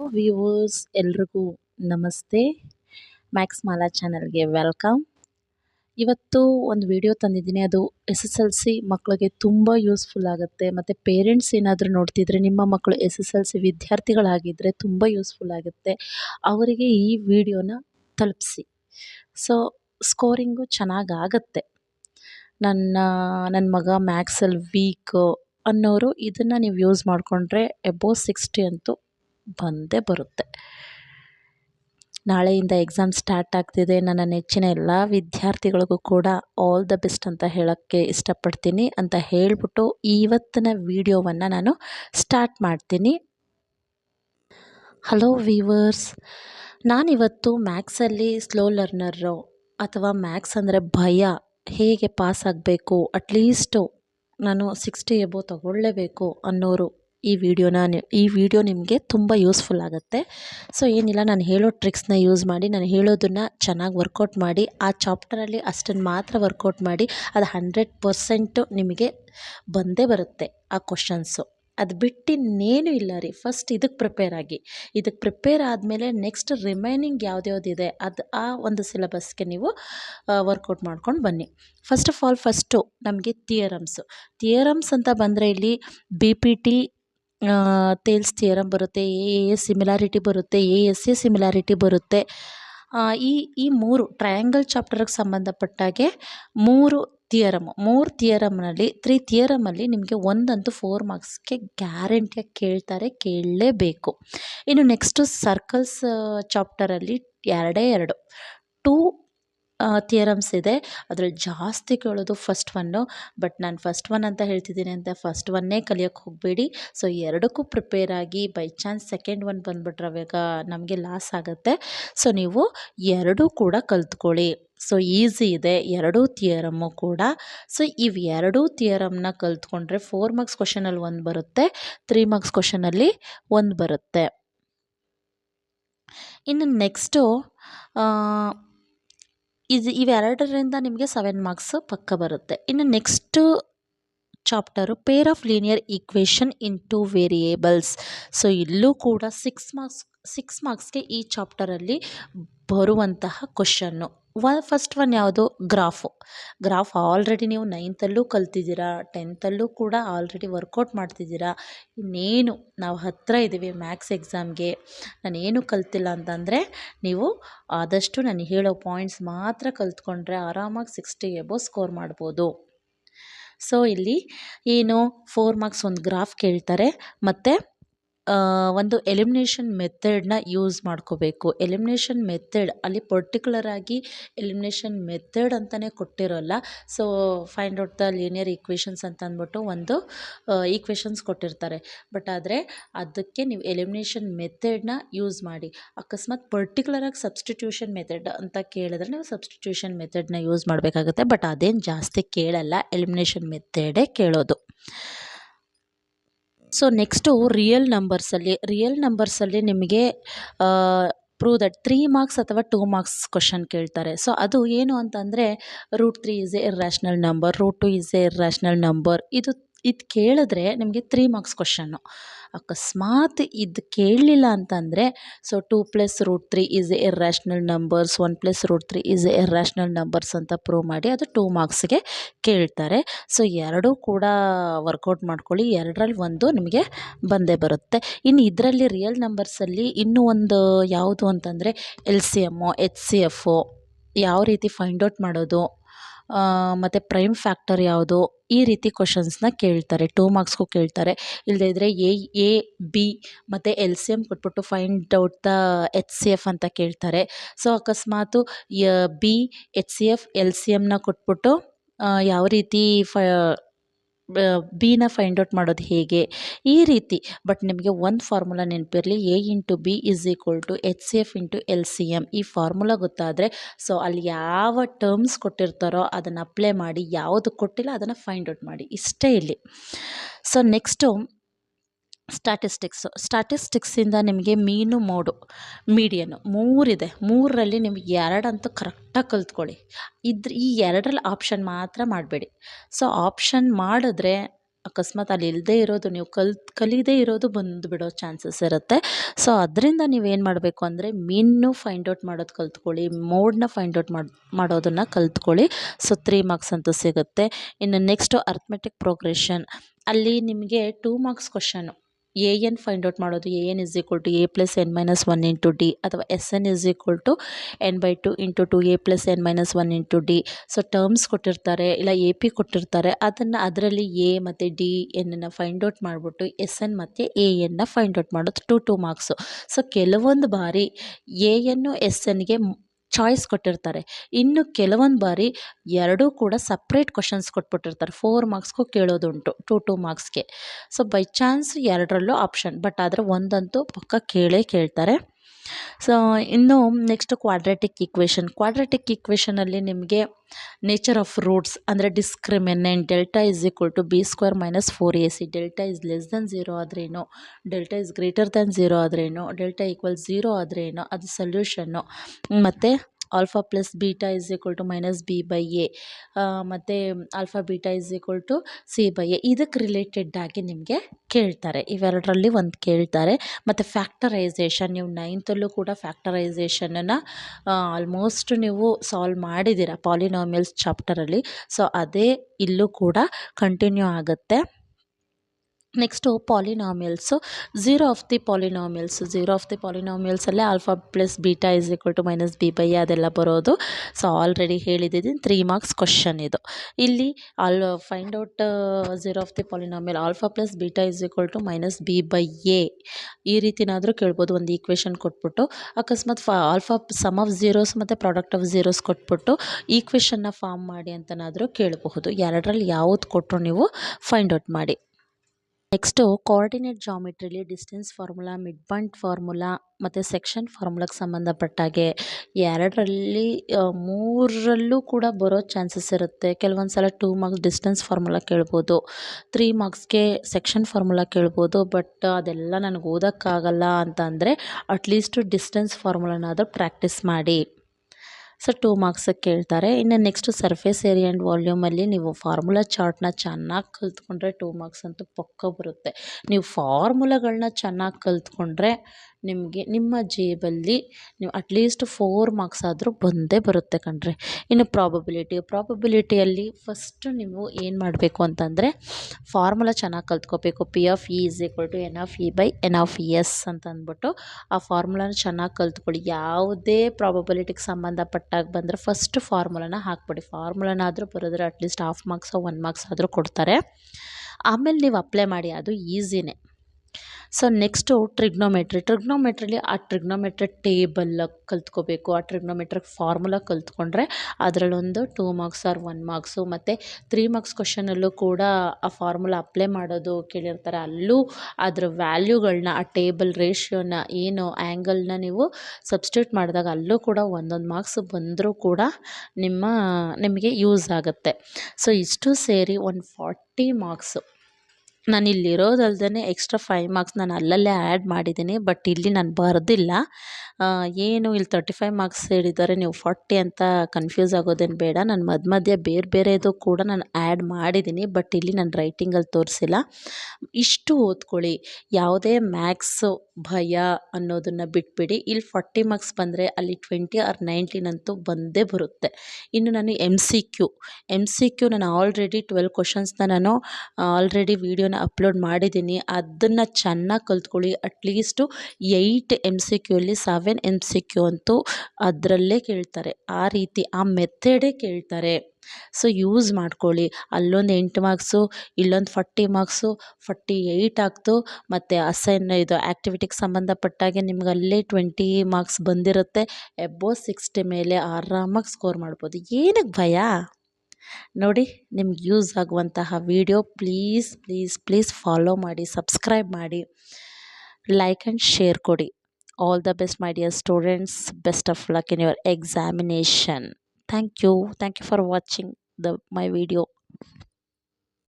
Viewers ಎಲ್ರಿಗೂ ನಮಸ್ತೆ. Max Mala ಚಾನಲ್ಗೆ ವೆಲ್ಕಮ್ ಇವತ್ತು ಒಂದು ವಿಡಿಯೋ ತಂದಿದ್ದೀನಿ. ಅದು ಎಸ್ ಎಸ್ ಎಲ್ ಸಿ ಮಕ್ಕಳಿಗೆ ತುಂಬ ಯೂಸ್ಫುಲ್ ಆಗುತ್ತೆ. ಮತ್ತು ಪೇರೆಂಟ್ಸ್ ಏನಾದರೂ ನೋಡ್ತಿದ್ರೆ, ನಿಮ್ಮ ಮಕ್ಕಳು ಎಸ್ ಎಸ್ ಎಲ್ ಸಿ ವಿದ್ಯಾರ್ಥಿಗಳಾಗಿದ್ದರೆ ತುಂಬ ಯೂಸ್ಫುಲ್ ಆಗುತ್ತೆ. ಅವರಿಗೆ ಈ ವಿಡಿಯೋನ ತಲುಪಿಸಿ. ಸೊ ಸ್ಕೋರಿಂಗು ಚೆನ್ನಾಗಾಗತ್ತೆ. ನನ್ನ ನನ್ನ ಮಗ ಮ್ಯಾಕ್ಸಲ್ಲಿ ವೀಕು ಅನ್ನೋರು ಇದನ್ನು ನೀವು ಯೂಸ್ ಮಾಡಿಕೊಂಡ್ರೆ ಎಬೋ ಸಿಕ್ಸ್ಟಿ ಅಂತೂ ಬಂದೇ ಬರುತ್ತೆ. ನಾಳೆಯಿಂದ ಎಕ್ಸಾಮ್ ಸ್ಟಾರ್ಟ್ ಆಗ್ತಿದೆ. ನನ್ನ ನೆಚ್ಚಿನ ಎಲ್ಲ ವಿದ್ಯಾರ್ಥಿಗಳಿಗೂ ಕೂಡ ಆಲ್ ದ ಬೆಸ್ಟ್ ಅಂತ ಹೇಳೋಕ್ಕೆ ಇಷ್ಟಪಡ್ತೀನಿ ಅಂತ ಹೇಳಿಬಿಟ್ಟು ಇವತ್ತಿನ ವಿಡಿಯೋವನ್ನು ನಾನು ಸ್ಟಾರ್ಟ್ ಮಾಡ್ತೀನಿ. ಹಲೋ ವೀವರ್ಸ್ ನಾನಿವತ್ತು ಮ್ಯಾಕ್ಸಲ್ಲಿ ಸ್ಲೋ ಲರ್ನರು ಅಥವಾ ಮ್ಯಾಕ್ಸ್ ಅಂದರೆ ಭಯ ಹೇಗೆ ಪಾಸ್ ಆಗಬೇಕು? ಅಟ್ಲೀಸ್ಟು ನಾನು ಸಿಕ್ಸ್ಟಿ ಎಬೋ ತಗೊಳ್ಳೇಬೇಕು ಅನ್ನೋರು ಈ ವಿಡಿಯೋನ ಈ ವಿಡಿಯೋ ನಿಮಗೆ ತುಂಬ ಯೂಸ್ಫುಲ್ ಆಗುತ್ತೆ. ಸೊ ಏನಿಲ್ಲ, ನಾನು ಹೇಳೋ ಟ್ರಿಕ್ಸ್ನ ಯೂಸ್ ಮಾಡಿ, ನಾನು ಹೇಳೋದನ್ನು ಚೆನ್ನಾಗಿ ವರ್ಕೌಟ್ ಮಾಡಿ, ಆ ಚಾಪ್ಟರಲ್ಲಿ ಅಷ್ಟನ್ನು ಮಾತ್ರ ವರ್ಕೌಟ್ ಮಾಡಿ, ಅದು ಹಂಡ್ರೆಡ್ ಪರ್ಸೆಂಟು ನಿಮಗೆ ಬಂದೇ ಬರುತ್ತೆ ಆ ಕ್ವಶನ್ಸು ಅದು ಬಿಟ್ಟು ಇನ್ನೇನು ಇಲ್ಲ ರೀ ಫಸ್ಟ್ ಇದಕ್ಕೆ ಪ್ರಿಪೇರ್ ಆಗಿ. ಇದಕ್ಕೆ ಪ್ರಿಪೇರ್ ಆದಮೇಲೆ ನೆಕ್ಸ್ಟ್ ರಿಮೈನಿಂಗ್ ಯಾವ್ದ್ಯಾವ್ದಿದೆ, ಅದು ಆ ಒಂದು ಸಿಲೆಬಸ್ಗೆ ನೀವು ವರ್ಕೌಟ್ ಮಾಡ್ಕೊಂಡು ಬನ್ನಿ. ಫಸ್ಟ್ ಆಫ್ ಆಲ್ ಫಸ್ಟು ನಮಗೆ ಥಿಯರಮ್ಸು ಥಿಯರಮ್ಸ್ ಅಂತ ಬಂದರೆ ಇಲ್ಲಿ B P T Thales theorem ಬರುತ್ತೆ ಎ ಎ ಸಿಮಿಲಾರಿಟಿ ಬರುತ್ತೆ ಎ ಎಸ್ ಎ ಸಿಮಿಲಾರಿಟಿ ಬರುತ್ತೆ. ಈ ಈ ಮೂರು ಟ್ರಯಾಂಗಲ್ ಚಾಪ್ಟರ್ಗೆ ಸಂಬಂಧಪಟ್ಟಾಗೆ ಮೂರು ಥಿಯರಮ್ ಮೂರು ಥಿಯರಮ್ನಲ್ಲಿ ತ್ರೀ ಥಿಯರಮಲ್ಲಿ ನಿಮಗೆ ಒಂದಂತೂ ಫೋರ್ ಮಾರ್ಕ್ಸ್ಗೆ ಗ್ಯಾರಂಟಿಯಾಗಿ ಕೇಳ್ತಾರೆ, ಕೇಳಲೇಬೇಕು. ಇನ್ನು ನೆಕ್ಸ್ಟು ಸರ್ಕಲ್ಸ್ ಚಾಪ್ಟರಲ್ಲಿ ಎರಡೇ ಎರಡು. ಟೂ ಥಿಯರಮ್ಸ್ ಇದೆ. ಅದರಲ್ಲಿ ಜಾಸ್ತಿ ಕೇಳೋದು ಫಸ್ಟ್ ಒನ್ನು ಬಟ್ ನಾನು ಫಸ್ಟ್ ಒನ್ ಅಂತ ಹೇಳ್ತಿದ್ದೀನಿ ಅಂತ ಫಸ್ಟ್ ಒನ್ನೇ ಕಲಿಯೋಕ್ಕೆ ಹೋಗಬೇಡಿ. ಸೊ ಎರಡಕ್ಕೂ ಪ್ರಿಪೇರ್ ಆಗಿ ಬೈ ಚಾನ್ಸ್ ಸೆಕೆಂಡ್ ಒನ್ ಬಂದುಬಿಟ್ರೆ ಅವಾಗ ನಮಗೆ ಲಾಸ್ ಆಗುತ್ತೆ. ಸೊ ನೀವು ಎರಡೂ ಕೂಡ ಕಲ್ತ್ಕೊಳ್ಳಿ. ಸೊ ಈಸಿ ಇದೆ. ಎರಡೂ ಥಿಯರಮ್ಮು ಕೂಡ. ಸೊ ಇವು ಎರಡೂ ಥಿಯರಮ್ನ ಕಲ್ತ್ಕೊಂಡ್ರೆ ಫೋರ್ ಮಾರ್ಕ್ಸ್ ಕ್ವಶನಲ್ಲಿ ಒಂದು ಬರುತ್ತೆ ತ್ರೀ ಮಾರ್ಕ್ಸ್ ಕ್ವಶನಲ್ಲಿ ಒಂದು ಬರುತ್ತೆ. ಇನ್ನು ನೆಕ್ಸ್ಟು ಇದು ಇವೆರಡರಿಂದ ನಿಮಗೆ ಸೆವೆನ್ ಮಾರ್ಕ್ಸ್ ಪಕ್ಕ ಬರುತ್ತೆ. ಇನ್ನು next chapter pair of linear equation in two variables so ಇಲ್ಲೂ ಕೂಡ ಸಿಕ್ಸ್ ಮಾರ್ಕ್ಸ್ ಸಿಕ್ಸ್ ಮಾರ್ಕ್ಸ್ಗೆ ಈ ಚಾಪ್ಟರಲ್ಲಿ ಬರುವಂತಹ ಕ್ವಶನ್ನು ವ ಫಸ್ಟ್ ಒನ್ ಯಾವುದು? ಗ್ರಾಫು. ಗ್ರಾಫ್ ಆಲ್ರೆಡಿ ನೀವು ನೈನ್ತಲ್ಲೂ ಕಲ್ತಿದ್ದೀರಾ ಟೆಂತಲ್ಲೂ ಕೂಡ ಆಲ್ರೆಡಿ ವರ್ಕೌಟ್ ಮಾಡ್ತಿದ್ದೀರಾ. ಇನ್ನೇನು, ನಾವು ಹತ್ತಿರ ಇದ್ದೀವಿ ಮ್ಯಾಕ್ಸ್ ಎಕ್ಸಾಮ್ಗೆ ನಾನೇನು ಕಲ್ತಿಲ್ಲ ಅಂತಂದರೆ, ನೀವು ಆದಷ್ಟು ನಾನು ಹೇಳೋ ಪಾಯಿಂಟ್ಸ್ ಮಾತ್ರ ಕಲ್ತ್ಕೊಂಡ್ರೆ ಆರಾಮಾಗಿ ಸಿಕ್ಸ್ಟಿ ಎಬೋ ಸ್ಕೋರ್ ಮಾಡ್ಬೋದು. ಸೊ ಇಲ್ಲಿ ಏನು ಫೋರ್ ಮಾರ್ಕ್ಸ್ ಒಂದು ಗ್ರಾಫ್ ಕೇಳ್ತಾರೆ, ಮತ್ತು ಒಂದು ಎಲಿಮಿನೇಷನ್ ಮೆಥಡನ್ನ ಯೂಸ್ ಮಾಡ್ಕೋಬೇಕು. ಎಲಿಮಿನೇಷನ್ ಮೆಥಡ್ ಅಲ್ಲಿ ಪರ್ಟಿಕ್ಯುಲರ್ ಆಗಿ ಎಲಿಮಿನೇಷನ್ ಮೆಥಡ್ ಅಂತಲೇ ಕೊಟ್ಟಿರೋಲ್ಲ. So find out the linear equations ಅಂತ ಅಂದ್ಬಿಟ್ಟು ಒಂದು ಈಕ್ವೇಷನ್ಸ್ ಕೊಟ್ಟಿರ್ತಾರೆ. ಬಟ್ ಆದರೆ ಅದಕ್ಕೆ ನೀವು ಎಲಿಮಿನೇಷನ್ ಮೆಥಡನ್ನ ಯೂಸ್ ಮಾಡಿ. ಅಕಸ್ಮಾತ್ ಪರ್ಟಿಕ್ಯುಲರಾಗಿ ಸಬ್ಸ್ಟಿಟ್ಯೂಷನ್ ಮೆಥಡ್ ಅಂತ ಕೇಳಿದ್ರೆ ನೀವು ಸಬ್ಸ್ಟಿಟ್ಯೂಷನ್ ಮೆಥಡನ್ನ ಯೂಸ್ ಮಾಡಬೇಕಾಗುತ್ತೆ. ಬಟ್ ಅದೇನು ಜಾಸ್ತಿ ಕೇಳಲ್ಲ ಎಲಿಮಿನೇಷನ್ ಮೆಥಡೇ ಕೇಳೋದು. ಸೊ ನೆಕ್ಸ್ಟು ರಿಯಲ್ ನಂಬರ್ಸಲ್ಲಿ ರಿಯಲ್ ನಂಬರ್ಸಲ್ಲಿ ನಿಮಗೆ ಪ್ರೂವ್ ದಟ್ ತ್ರೀ ಮಾರ್ಕ್ಸ್ ಅಥವಾ ಟೂ ಮಾರ್ಕ್ಸ್ ಕ್ವಶನ್ ಕೇಳ್ತಾರೆ. ಸೊ ಅದು ಏನು ಅಂತಂದರೆ root three is a irrational number root two is a irrational number ಇದು ಇದು ಕೇಳಿದ್ರೆ ನಿಮಗೆ ತ್ರೀ ಮಾರ್ಕ್ಸ್ ಕ್ವಶನ್ನು ಅಕಸ್ಮಾತ್ ಇದು ಕೇಳಲಿಲ್ಲ ಅಂತಂದರೆ so two plus root three is irrational numbers one plus root three is a irrational numbers ಅಂತ prove ಮಾಡಿ ಅದು ಟೂ ಮಾರ್ಕ್ಸ್ಗೆ ಕೇಳ್ತಾರೆ. ಸೊ ಎರಡೂ ಕೂಡ ವರ್ಕೌಟ್ ಮಾಡ್ಕೊಳ್ಳಿ, ಎರಡರಲ್ಲಿ ಒಂದು ನಿಮಗೆ ಬಂದೇ ಬರುತ್ತೆ. ಇನ್ನು ಇದರಲ್ಲಿ ರಿಯಲ್ ನಂಬರ್ಸಲ್ಲಿ ಇನ್ನೂ ಒಂದು ಯಾವುದು ಅಂತಂದರೆ L C M H C F ಯಾವ ರೀತಿ ಫೈಂಡ್ ಔಟ್ ಮಾಡೋದು? ಮತ್ತು ಪ್ರೈಮ್ ಫ್ಯಾಕ್ಟರ್ ಯಾವುದು? ಈ ರೀತಿ ಕ್ವಶನ್ಸ್ನ ಕೇಳ್ತಾರೆ ಟೂ ಮಾರ್ಕ್ಸ್ಗೂ ಕೇಳ್ತಾರೆ. ಇಲ್ಲದೇ ಇದ್ದರೆ ಎ ಎ ಬಿ ಮತ್ತು ಎಲ್ ಸಿ ಎಂ ಕೊಟ್ಬಿಟ್ಟು find out the H C F ಅಂತ ಕೇಳ್ತಾರೆ. So ಅಕಸ್ಮಾತು B H C F L C ಎಮ್ನ ಕೊಟ್ಬಿಟ್ಟು ಯಾವ ರೀತಿ ಫ ಬಿನ ಫೈಂಡ್ ಔಟ್ ಮಾಡೋದು ಹೇಗೆ? ಈ ರೀತಿ. ಬಟ್ ನಿಮಗೆ ಒಂದು ಫಾರ್ಮುಲಾ ನೆನಪಿರಲಿ. A into B is equal to H C F into L C M ಈ ಫಾರ್ಮುಲಾ ಗೊತ್ತಾದರೆ ಸೊ ಅಲ್ಲಿ ಯಾವ ಟರ್ಮ್ಸ್ ಕೊಟ್ಟಿರ್ತಾರೋ ಅದನ್ನು ಅಪ್ಲೈ ಮಾಡಿ, ಯಾವುದು ಕೊಟ್ಟಿಲ್ಲ ಅದನ್ನು ಫೈಂಡ್ ಔಟ್ ಮಾಡಿ. ಇಷ್ಟೇ ಇಲ್ಲಿ. ಸೊ ನೆಕ್ಸ್ಟು ಸ್ಟ್ಯಾಟಿಸ್ಟಿಕ್ಸು ಸ್ಟ್ಯಾಟಿಸ್ಟಿಕ್ಸಿಂದ ನಿಮಗೆ ಮೀನು ಮೋಡು ಮೀಡಿಯನ್ನು ಮೂರಿದೆ. ಮೂರರಲ್ಲಿ ನಿಮಗೆ ಎರಡಂತೂ ಕರೆಕ್ಟಾಗಿ ಕಲ್ತ್ಕೊಳ್ಳಿ. ಇದ್ರ, ಈ ಎರಡರಲ್ಲಿ ಆಪ್ಷನ್ ಮಾತ್ರ ಮಾಡಬೇಡಿ. ಸೊ ಆಪ್ಷನ್ ಮಾಡಿದ್ರೆ ಅಕಸ್ಮಾತ್ ಅಲ್ಲಿ ಇಲ್ಲದೇ ಇರೋದು, ನೀವು ಕಲ್ ಕಲಿಯದೇ ಇರೋದು ಬಂದುಬಿಡೋ ಚಾನ್ಸಸ್ ಇರುತ್ತೆ. ಸೊ ಅದರಿಂದ ನೀವೇನು ಮಾಡಬೇಕು ಅಂದರೆ ಮೀನು ಫೈಂಡ್ ಔಟ್ ಮಾಡೋದು ಕಲ್ತ್ಕೊಳ್ಳಿ, ಮೋಡನ್ನ ಫೈಂಡ್ ಔಟ್ ಮಾಡಿ, ಮಾಡೋದನ್ನು ಕಲ್ತ್ಕೊಳ್ಳಿ. ಸೊ ತ್ರೀ ಮಾರ್ಕ್ಸ್ ಅಂತೂ ಸಿಗುತ್ತೆ. ಇನ್ನು ನೆಕ್ಸ್ಟು ಅರ್ಥಮೆಟಿಕ್ ಪ್ರೋಗ್ರೆಷನ್ ಅಲ್ಲಿ ನಿಮಗೆ two marks question a n find out ಮಾಡೋದು a n is equal to a plus n minus one into d ಅಥವಾ s n is equal to n by two into two a plus n minus one into d so terms ಕೊಟ್ಟಿರ್ತಾರೆ, ಇಲ್ಲ A P ಕೊಟ್ಟಿರ್ತಾರೆ, ಅದನ್ನು ಅದರಲ್ಲಿ a ಮತ್ತು D ಎನ್ನನ್ನು find out ಮಾಡಿಬಿಟ್ಟು S N ಮತ್ತು ಎ ಎನ್ನ ಫೈಂಡ್ ಔಟ್ ಮಾಡೋದು ಟು ಟು ಮಾರ್ಕ್ಸು ಸೊ ಕೆಲವೊಂದು ಬಾರಿ ಎ ಎನ್ನು ಎಸ್ ಎನ್ಗೆ ಚಾಯ್ಸ್ ಕೊಟ್ಟಿರ್ತಾರೆ. ಇನ್ನು ಕೆಲವೊಂದು ಬಾರಿ ಎರಡೂ ಕೂಡ ಸಪ್ರೇಟ್ ಕ್ವಶನ್ಸ್ ಕೊಟ್ಬಿಟ್ಟಿರ್ತಾರೆ. ಫೋರ್ ಮಾರ್ಕ್ಸ್ಗೂ ಕೇಳೋದುಂಟು ಟು ಟು ಮಾರ್ಕ್ಸ್ಗೆ ಸೊ ಬೈ ಚಾನ್ಸ್ ಎರಡರಲ್ಲೂ ಆಪ್ಷನ್ ಬಟ್ ಆದರೆ ಒಂದಂತೂ ಪಕ್ಕ ಕೇಳೇ ಕೇಳ್ತಾರೆ. ಸೊ ಇನ್ನು ನೆಕ್ಸ್ಟ್ ಕ್ವಾಡ್ರೆಟಿಕ್ ಈಕ್ವೇಷನ್ ಕ್ವಾಡ್ರೆಟಿಕ್ ಈಕ್ವೇಷನಲ್ಲಿ ನಿಮಗೆ ನೇಚರ್ ಆಫ್ ರೂಟ್ಸ್ ಅಂದರೆ discriminant delta is equal to B square minus four A C delta is less than zero ಆದ್ರೇನು? Delta is greater than zero ಆದ್ರೇನು? ಡೆಲ್ಟಾ ಈಕ್ವಲ್ ಝೀರೋ ಆದ್ರೇನು? ಅದು solution ಮತ್ತು alpha plus beta is equal to minus B by A ಮತ್ತು alpha beta is equal to C by A ಇದಕ್ಕೆ related ಆಗಿ ನಿಮಗೆ ಕೇಳ್ತಾರೆ. ಇವೆರಡರಲ್ಲಿ ಒಂದು ಕೇಳ್ತಾರೆ. ಮತ್ತು ಫ್ಯಾಕ್ಟರೈಸೇಷನ್ ನೀವು ನೈನ್ತಲ್ಲೂ ಕೂಡ ಫ್ಯಾಕ್ಟರೈಸೇಷನನ್ನು ಆಲ್ಮೋಸ್ಟ್ ನೀವು ಸಾಲ್ವ್ ಮಾಡಿದ್ದೀರ ಪಾಲಿನಾಮಿಯಲ್ಸ್ ಚಾಪ್ಟರಲ್ಲಿ ಸೊ ಅದೇ ಇಲ್ಲೂ ಕೂಡ ಕಂಟಿನ್ಯೂ ಆಗುತ್ತೆ. Next polynomials zero of the polynomials zero of the ಪಾಲಿನಾಮಿಯಲ್ಸಲ್ಲೇ alpha plus beta is equal to minus B by ಅದೆಲ್ಲ ಬರೋದು. ಸೊ ಆಲ್ರೆಡಿ ಹೇಳಿದ್ದೀನಿ ತ್ರೀ ಮಾರ್ಕ್ಸ್ ಕ್ವಶನ್ ಇದು. ಇಲ್ಲಿ all find out zero of the polynomial alpha plus beta is equal to minus B by A ಈ ರೀತಿನಾದರೂ ಕೇಳ್ಬೋದು, ಒಂದು equation ಕೊಟ್ಬಿಟ್ಟು. ಅಕಸ್ಮಾತ್ ಫಾ ಆಲ್ಫಾ ಸಮ್ ಆಫ್ ಝೀರೋಸ್ ಮತ್ತು ಪ್ರಾಡಕ್ಟ್ ಆಫ್ ಝೀರೋಸ್ ಕೊಟ್ಬಿಟ್ಟು ಈಕ್ವೇಷನ್ನ ಫಾರ್ಮ್ ಮಾಡಿ ಅಂತನಾದರೂ ಕೇಳಬಹುದು. ಎರಡರಲ್ಲಿ ಯಾವುದು ಕೊಟ್ಟರು ನೀವು ಫೈಂಡ್ ಔಟ್ ಮಾಡಿ. Next coordinate ಜಾಮಿಟ್ರಿಲಿ distance formula mid point formula ಮತ್ತು ಸೆಕ್ಷನ್ ಫಾರ್ಮುಲಾಗೆ ಸಂಬಂಧಪಟ್ಟಾಗೆ ಎರಡರಲ್ಲಿ ಮೂರರಲ್ಲೂ ಕೂಡ ಬರೋ ಚಾನ್ಸಸ್ ಇರುತ್ತೆ. ಕೆಲವೊಂದು ಸಲ ಟೂ ಮಾರ್ಕ್ಸ್ ಡಿಸ್ಟೆನ್ಸ್ ಫಾರ್ಮುಲಾ ಕೇಳ್ಬೋದು ತ್ರೀ ಮಾರ್ಕ್ಸ್ಗೆ ಸೆಕ್ಷನ್ ಫಾರ್ಮುಲಾ ಕೇಳ್ಬೋದು ಬಟ್ ಅದೆಲ್ಲ ನನಗೆ ಓದೋಕ್ಕಾಗಲ್ಲ ಅಂತ ಅಂದರೆ ಅಟ್ಲೀಸ್ಟು ಡಿಸ್ಟೆನ್ಸ್ ಫಾರ್ಮುಲಾನಾದರೂ ಪ್ರಾಕ್ಟೀಸ್ ಮಾಡಿ. ಸೊ ಟೂ ಮಾರ್ಕ್ಸಿಗೆ ಕೇಳ್ತಾರೆ. ಇನ್ನು ನೆಕ್ಸ್ಟ್ ಸರ್ಫೇಸ್ ಏರಿಯಾ ಆ್ಯಂಡ್ ವಾಲ್ಯೂಮಲ್ಲಿ ನೀವು ಫಾರ್ಮುಲಾ ಚಾರ್ಟ್ನ ಚೆನ್ನಾಗಿ ಕಲ್ತ್ಕೊಂಡ್ರೆ ಟೂ ಮಾರ್ಕ್ಸ್ ಅಂತೂ ಪಕ್ಕ ಬರುತ್ತೆ. ನೀವು ಫಾರ್ಮುಲಾಗಳನ್ನ ಚೆನ್ನಾಗಿ ಕಲ್ತ್ಕೊಂಡ್ರೆ ನಿಮಗೆ ನಿಮ್ಮ ಜೇಬಲ್ಲಿ ನೀವು ಅಟ್ಲೀಸ್ಟ್ ಫೋರ್ ಮಾರ್ಕ್ಸ್ ಆದರೂ ಬಂದೇ ಬರುತ್ತೆ ಕಣ್ರಿ. ಇನ್ನು ಪ್ರಾಬಬಿಲಿಟಿ ಪ್ರಾಬಬಿಲಿಟಿಯಲ್ಲಿ ಫಸ್ಟು ನೀವು ಏನು ಮಾಡಬೇಕು ಅಂತಂದರೆ ಫಾರ್ಮುಲಾ ಚೆನ್ನಾಗಿ ಕಲ್ತ್ಕೋಬೇಕು. P of E is equal to N of E by N of S ಅಂತ ಅಂದ್ಬಿಟ್ಟು ಆ ಫಾರ್ಮುಲಾನ ಚೆನ್ನಾಗಿ ಕಲ್ತ್ಕೊಳ್ಳಿ. ಯಾವುದೇ ಪ್ರಾಬಬಿಲಿಟಿಗೆ ಸಂಬಂಧಪಟ್ಟಾಗ ಬಂದರೆ ಫಸ್ಟ್ ಫಾರ್ಮುಲಾನ ಹಾಕ್ಬಿಡಿ. ಫಾರ್ಮುಲಾನಾದರೂ ಬರೆದ್ರೆ at least half marks one marks ಆದರೂ ಕೊಡ್ತಾರೆ. ಆಮೇಲೆ ನೀವು ಅಪ್ಲೈ ಮಾಡಿ, ಅದು ಈಸಿನೇ ಸೊ ನೆಕ್ಸ್ಟು ಟ್ರಿಗ್ನೋಮೆಟ್ರಿ ಟ್ರಿಗ್ನೋಮೆಟ್ರಿಲಿ ಆ ಟ್ರಿಗ್ನೋಮೆಟ್ರಿ ಟೇಬಲ್ ಕಲ್ತ್ಕೋಬೇಕು. ಆ ಟ್ರಿಗ್ನೋಮೆಟ್ರಿಕ್ ಫಾರ್ಮುಲಾ ಕಲ್ತ್ಕೊಂಡ್ರೆ ಅದರಲ್ಲೊಂದು two marks or one marks ಮತ್ತು ತ್ರೀ ಮಾರ್ಕ್ಸ್ ಕ್ವಶನಲ್ಲೂ ಕೂಡ ಆ ಫಾರ್ಮುಲಾ ಅಪ್ಲೈ ಮಾಡೋದು ಕೇಳಿರ್ತಾರೆ. ಅಲ್ಲೂ ಅದರ ವ್ಯಾಲ್ಯೂಗಳನ್ನ ಆ ಟೇಬಲ್ ರೇಷಿಯೋನ ಏನು ಆ್ಯಂಗಲ್ನ ನೀವು ಸಬ್ಸ್ಟ್ಯೂಟ್ ಮಾಡಿದಾಗ ಅಲ್ಲೂ ಕೂಡ ಒಂದೊಂದು ಮಾರ್ಕ್ಸ್ ಬಂದರೂ ಕೂಡ ನಿಮ್ಮ, ನಿಮಗೆ ಯೂಸ್ ಆಗುತ್ತೆ. ಸೊ ಇಷ್ಟು ಸೇರಿ ಒನ್ ಫಾರ್ಟಿ ಮಾರ್ಕ್ಸು ನಾನು ಇಲ್ಲಿರೋದಲ್ದೇ ಎಕ್ಸ್ಟ್ರಾ ಫೈವ್ ಮಾರ್ಕ್ಸ್ ನಾನು ಅಲ್ಲಲ್ಲೇ ಆ್ಯಡ್ ಮಾಡಿದ್ದೀನಿ ಬಟ್ ಇಲ್ಲಿ ನಾನು ಬರೆದಿಲ್ಲ. ಏನು ಇಲ್ಲಿ ತರ್ಟಿ ಫೈವ್ ಮಾರ್ಕ್ಸ್ ಹೇಳಿದ್ದಾರೆ, ನೀವು ಫಾರ್ಟಿ ಅಂತ ಕನ್ಫ್ಯೂಸ್ ಆಗೋದೇನು ಬೇಡ. ನಾನು ಮಧ್ಯ ಮಧ್ಯೆ ಬೇರೆ ಬೇರೆದು ಕೂಡ ನಾನು ಆ್ಯಡ್ ಮಾಡಿದ್ದೀನಿ ಬಟ್ ಇಲ್ಲಿ ನಾನು ರೈಟಿಂಗಲ್ಲಿ ತೋರಿಸಿಲ್ಲ. ಇಷ್ಟು ಓದ್ಕೊಳ್ಳಿ. ಯಾವುದೇ ಮ್ಯಾಕ್ಸು ಭಯ ಅನ್ನೋದನ್ನು ಬಿಟ್ಬಿಡಿ. ಇಲ್ಲಿ ಫಾರ್ಟಿ ಮಾರ್ಕ್ಸ್ ಬಂದರೆ ಅಲ್ಲಿ ಟ್ವೆಂಟಿ ಆರ್ ನೈಂಟೀನಂತೂ ಬಂದೇ ಬರುತ್ತೆ. ಇನ್ನು ನಾನು M C Q M C Q ನಾನು ಆಲ್ರೆಡಿ ಟ್ವೆಲ್ ಕ್ವಶನ್ಸ್ನ ನಾನು ಆಲ್ರೆಡಿ ವೀಡಿಯೋನ ಅಪ್ಲೋಡ್ ಮಾಡಿದ್ದೀನಿ. ಅದನ್ನು ಚೆನ್ನಾಗಿ ಕಲ್ತ್ಕೊಳ್ಳಿ. At least eight M C Q seven M C Q ಅಂತೂ ಅದರಲ್ಲೇ ಕೇಳ್ತಾರೆ. ಆ ರೀತಿ, ಆ ಮೆಥಡೇ ಕೇಳ್ತಾರೆ. ಸೊ ಯೂಸ್ ಮಾಡ್ಕೊಳ್ಳಿ. ಅಲ್ಲೊಂದು ಎಂಟು ಮಾರ್ಕ್ಸು ಇಲ್ಲೊಂದು ಫಾರ್ಟಿ ಮಾರ್ಕ್ಸು ಫಾರ್ಟಿ ಏಯ್ಟ್ ಆಗ್ತು. ಮತ್ತು ಅಸೈನ್ ಇದು ಆ್ಯಕ್ಟಿವಿಟಿಗೆ ಸಂಬಂಧಪಟ್ಟಾಗೆ ನಿಮ್ಗೆ ಅಲ್ಲೇ ಟ್ವೆಂಟಿ ಮಾರ್ಕ್ಸ್ ಬಂದಿರುತ್ತೆ. ಎಬೋ ಸಿಕ್ಸ್ಟಿ ಮೇಲೆ ಆರಾಮಾಗಿ ಸ್ಕೋರ್ ಮಾಡ್ಬೋದು. ಏನಕ್ಕೆ ಭಯ? ನೋಡಿ ನಿಮ್ಗೆ ಯೂಸ್ ಆಗುವಂತಹ video please please please follow ಮಾಡಿ ಸಬ್ಸ್ಕ್ರೈಬ್ ಮಾಡಿ. ಲೈಕ್ ಆ್ಯಂಡ್ ಶೇರ್ ಕೊಡಿ. All the best my dear students best of luck in your examination thank you thank you for watching the my video.